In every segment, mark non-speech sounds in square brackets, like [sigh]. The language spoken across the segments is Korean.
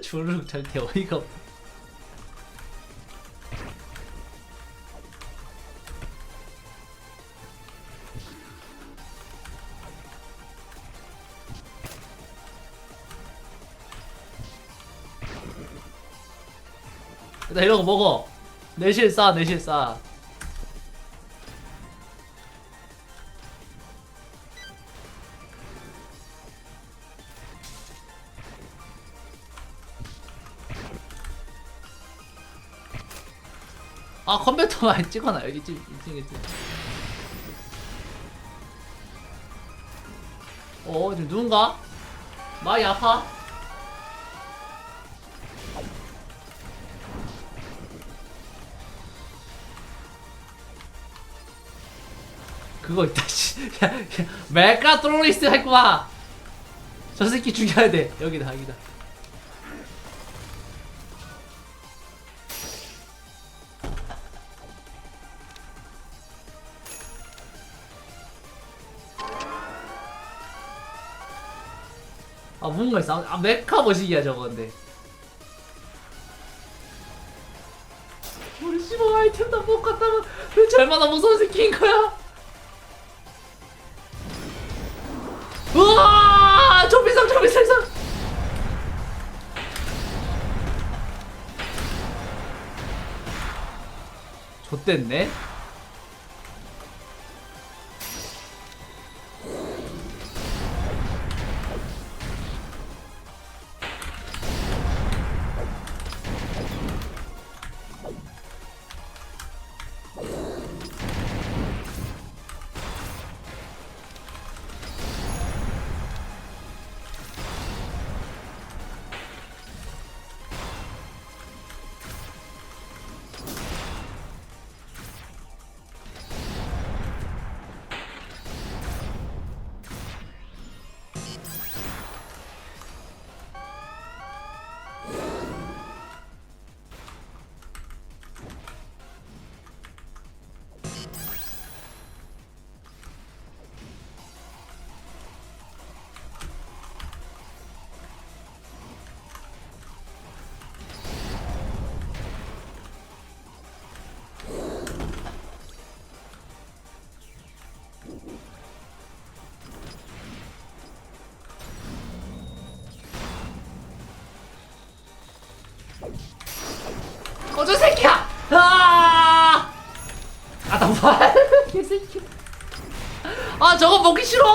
주르륵 절대 어이가 없다. 나 이런 거 먹어. 내실 싸, 내실 싸. [laughs] 많이 찍어놔 여기 찍 이쪽에 찍. 어 지금 누군가? 많이 아파? 그거 있다 씨. [laughs] 메카트로니스 할거야. 저 새끼 죽여야 돼. 여기다 여기다. 아 뭔가 있어. 아 메카 머시기야 저거 근데. 우리 씨발 아이템 다못 갔다면 도대체 얼마나 무서운 새끼인 거야? 우와! 조비상 조비상 상. 좆됐네. 꺼져 새끼야! 아! 아 나 말? [laughs] 개새끼. 아 저거 먹기 싫어.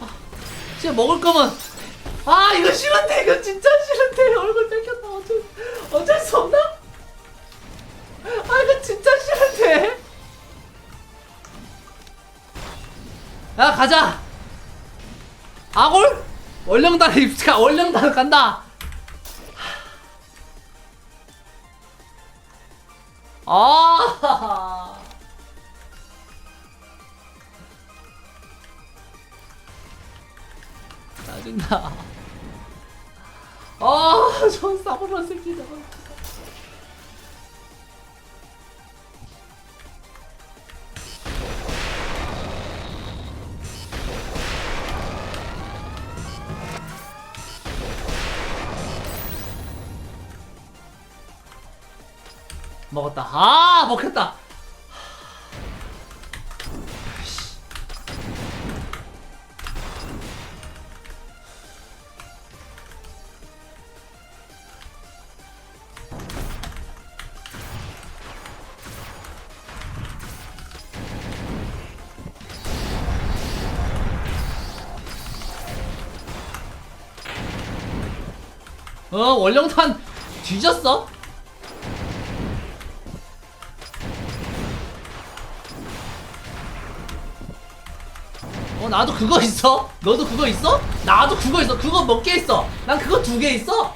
아, 진짜 먹을 거면 아 이거 싫은데 이거 진짜 싫은데 얼굴 뺏겼다 어쩔 어쩔 수 없나? 아 이거 진짜 싫은데. 야 가자. 아골? 월령단 입가 월령단 간다. 아. 짜증나. 아 저 싸구려 새끼 저 먹었다. 아, 먹혔다. 어, 원령탄 뒤졌어? 나도 그거 있어? 너도 그거 있어? 나도 그거 있어. 그거 몇 개 있어? 난 그거 두 개 있어.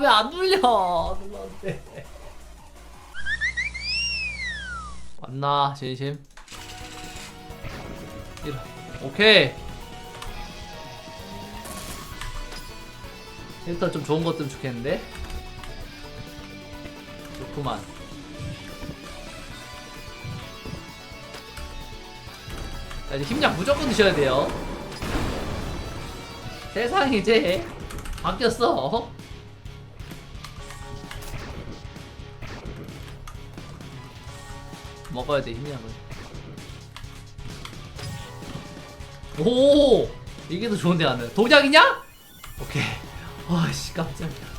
왜 안 눌려? 눌렀는데 왔나 진심? 이런. 오케이. 일단 좀 좋은 것좀 좋겠는데? 좋구만. 자, 이제 힘약 무조건 드셔야 돼요. 세상이 이제 바뀌었어 먹어야 돼 힘약을 오 이게 더 좋은데 나는 독약이냐? 오케이 와씨 깜짝이야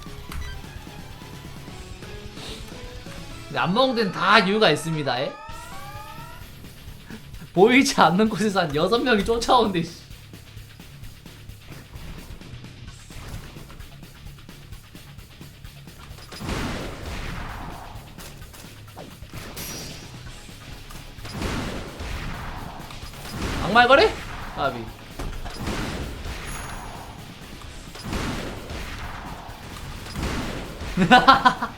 근데 안 먹는 데는 다 이유가 있습니다 에? 보이지 않는 곳에서 한 여섯 명이 쫓아오는데 씨. うわ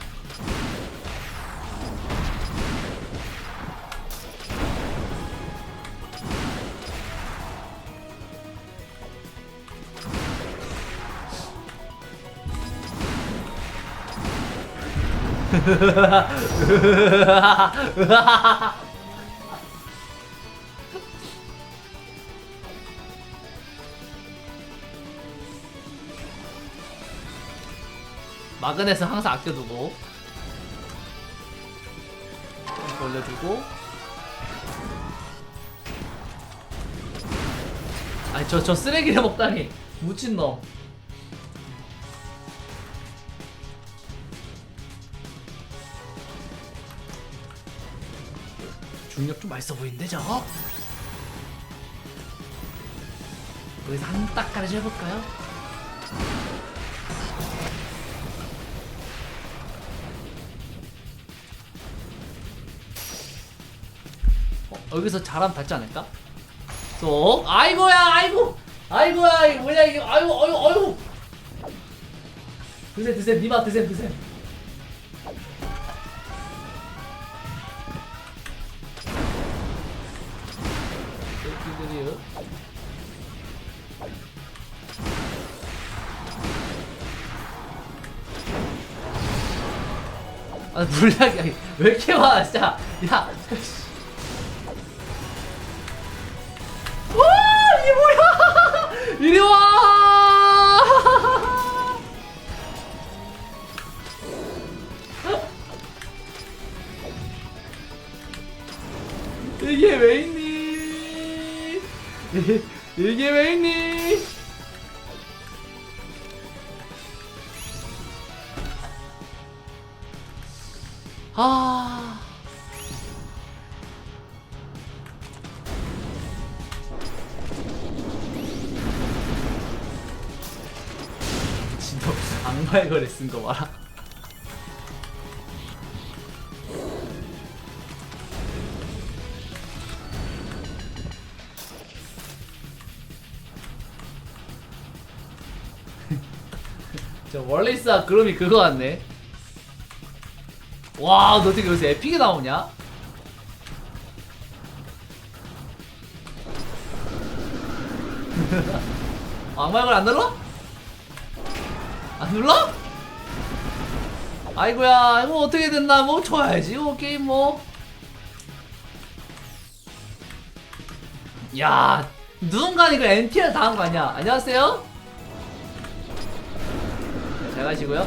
うわ 마그넷은 항상 아껴두고 올려주고 아니 저 저 쓰레기를 먹다니 무친놈 중력 좀 맛있어 보이는데 저거? 여기서 한 딱까지 해볼까요? 여기서 잘하면 닿지 않을까? 쏙. 아이고야 아이고. 아이고야 이거 뭐냐 이게. 아이고 아이고 아이고. 드셈 드셈 니마 드셈 드셈. 아 물약이 왜 이렇게 많아 진짜. 야 이게 왜 있니? 이게- 왜 있니? 아. 진짜 악마의 거래 쓴거 봐라. 저 월리스아 그럼이 그거 같네. 와, 너 어떻게 여기서 에픽이 나오냐? [laughs] 악마의 걸안 눌러? 안 눌러? 아이고야 뭐 어떻게 됐나 뭐 줘야지 뭐 게임 뭐. 야 누군가 이거 NTR 당한 거 아니야? 안녕하세요. 네, 잘 가시고요.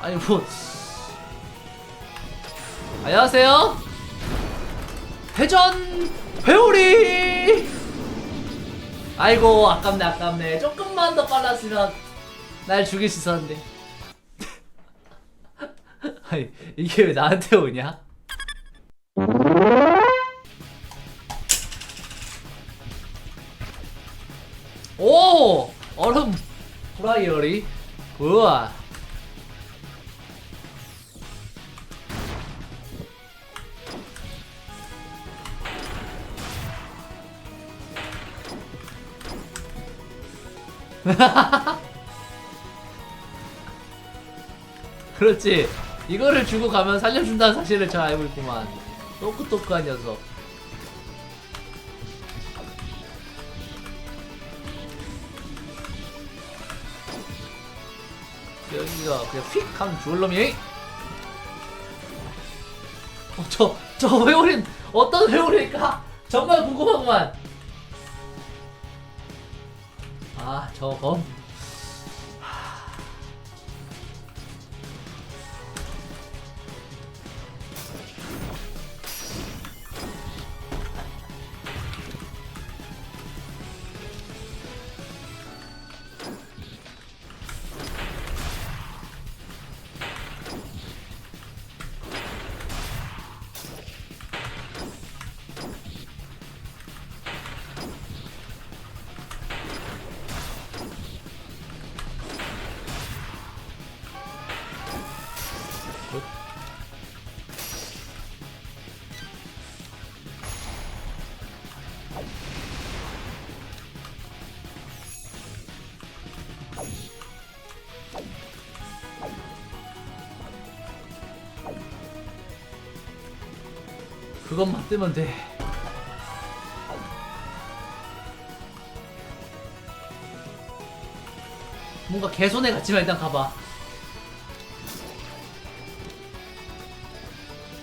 아니 뭐 안녕하세요. 회전 회오리. 아이고 아깝네 아깝네 조금만 더 빨랐으면 날 죽일 수 있었는데. [laughs] 아니 이게 왜 나한테 오냐? 사람 프라이어리 우와 그렇지. 이거를 주고 가면 살려준다는 사실을 잘 알고 있구만. 똑똑똑한 녀석. 그냥 휙 하면 죽을 놈이. 어, 저, 저 회오린 어떤 회오리일까? 정말 궁금하구만. 아, 저거. 그것만 뜨면 돼. 뭔가 개손해 같지만 일단 가봐.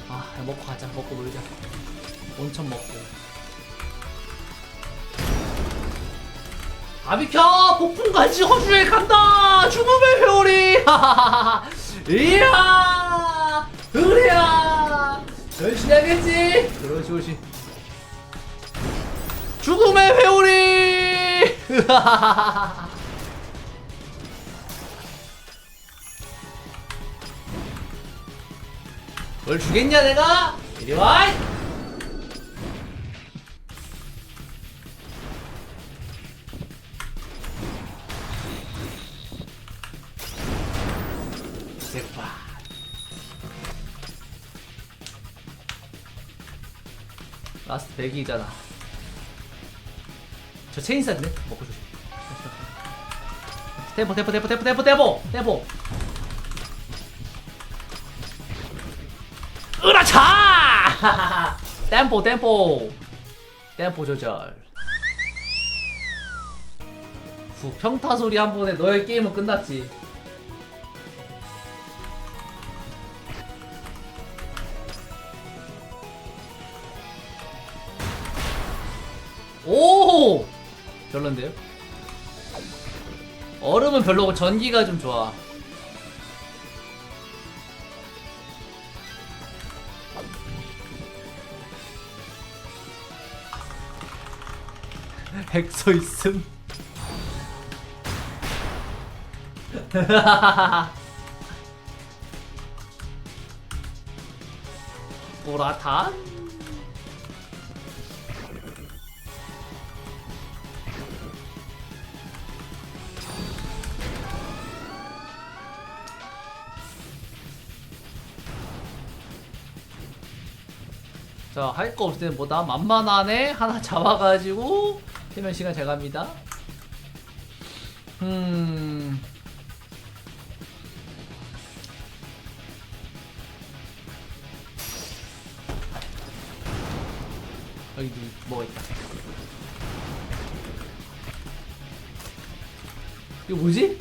아, 야, 먹고 가자. 먹고 놀자. 온천 먹고. 아 비켜! 폭풍까지 허주에 간다! 죽음의 회오리! [laughs] 이야! 으랴! 열심히 하겠지? 그렇지, 그렇지. 죽음의 회오리! [laughs] 널 주겠냐 내가? 이리 와! 새빠 라스트 100이잖아. 저 체인사 있네? 먹고 조심. 템포 템포 템포 템포 템포 템포! 템포! 으라차! [laughs] 템포 템포! 템포 조절. 후 평타 소리 한 번에 너의 게임은 끝났지 오 별론데요? 얼음은 별로고 전기가 좀 좋아 [laughs] 백서 있음. [laughs] 보라탄. 자, 할 거 없을 때는 뭐다? 만만하네? 하나 [laughs] 잡아가지고, 세면 시간 잘 갑니다. 음. 여기 뭐가 있다. 이거 뭐지?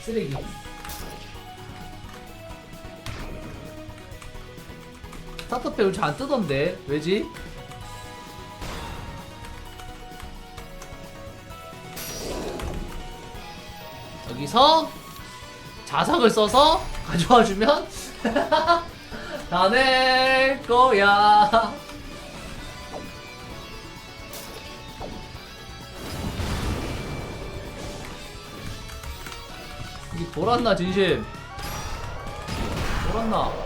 쓰레기. 스타트페 요즘 안 뜨던데 왜지? 여기서 자석을 써서 가져와 주면 [laughs] 다낼 거야. 이게 돌았나 진심? 돌았나?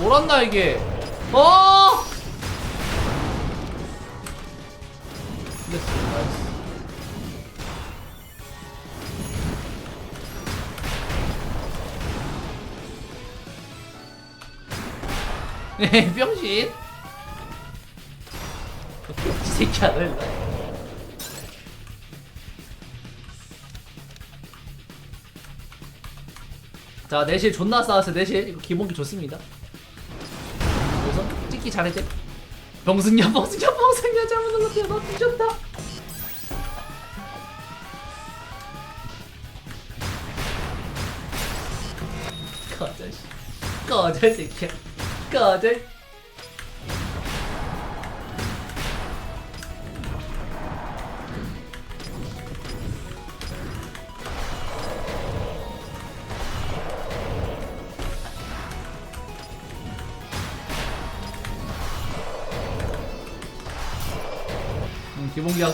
돌았나 이게? 어! 됐어, 나이스. 네, 병신. [laughs] 너 일로 와. 자 내실 존나 싸웠어요 내실 이거 기본기 좋습니다 찍기 잘했지 병승야 병승야 병승야 잘못 눌렀대요. 너 뒤졌다. 꺼져 씨. 꺼져 이 새끼야. 꺼져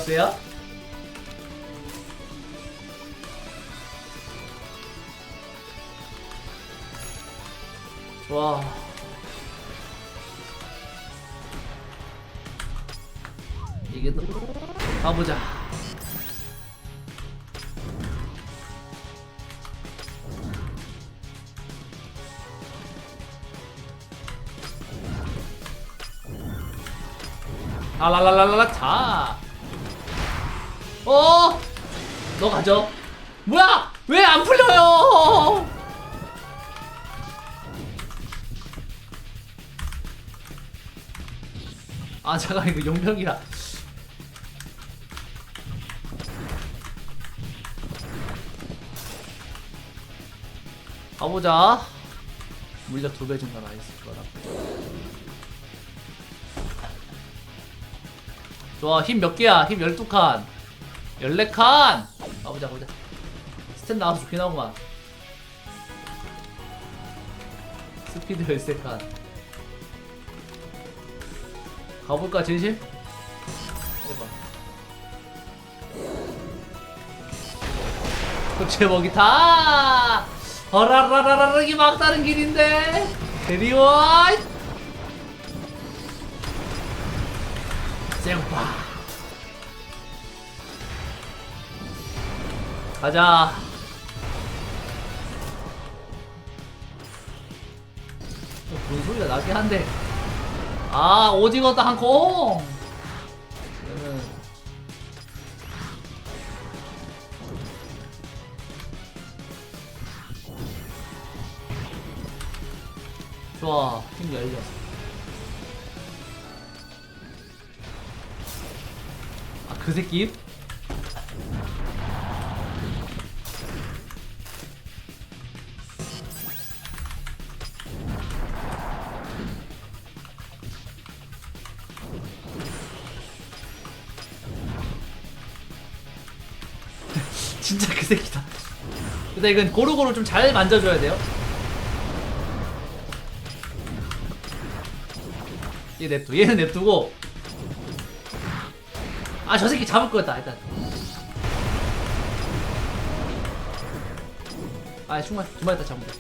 학수야 와. 이게 또 가보자. 아라라라라라 자 어? 너 가져. 뭐야? 왜 안 풀려요? 아 잠깐 이거 용병이라. 가보자. 물력 두배 정도 나 있을 거라 좋아 힘 몇 개야? 힘 12칸 14칸! 가보자 가보자. 스탠 나와서 좋긴 하구만. 스피드 13칸. 가볼까 진실? 해봐. 그 제목이 다 어라라라라라 이게 막다른 길인데? 데리와이 쌩파 가자. 어, 뭔 소리가 나긴 한데. 아 오징어 땅콩. 얘는 좋아 힘 열렸어 아그 새끼 새끼다. 근데 이건 고루고루 좀 잘 만져줘야 돼요. 얘 냅두, 얘는 냅두고. 아, 저 새끼 잡을 거였다, 일단. 아, 충만, 두 마리 다 잡은 거.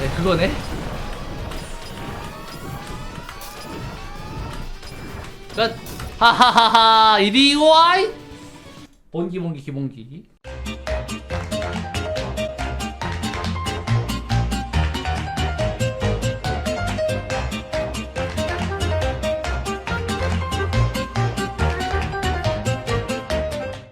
네, 그거네. 끝. 하하하하. 이리 와이. 본기 본기 기본기.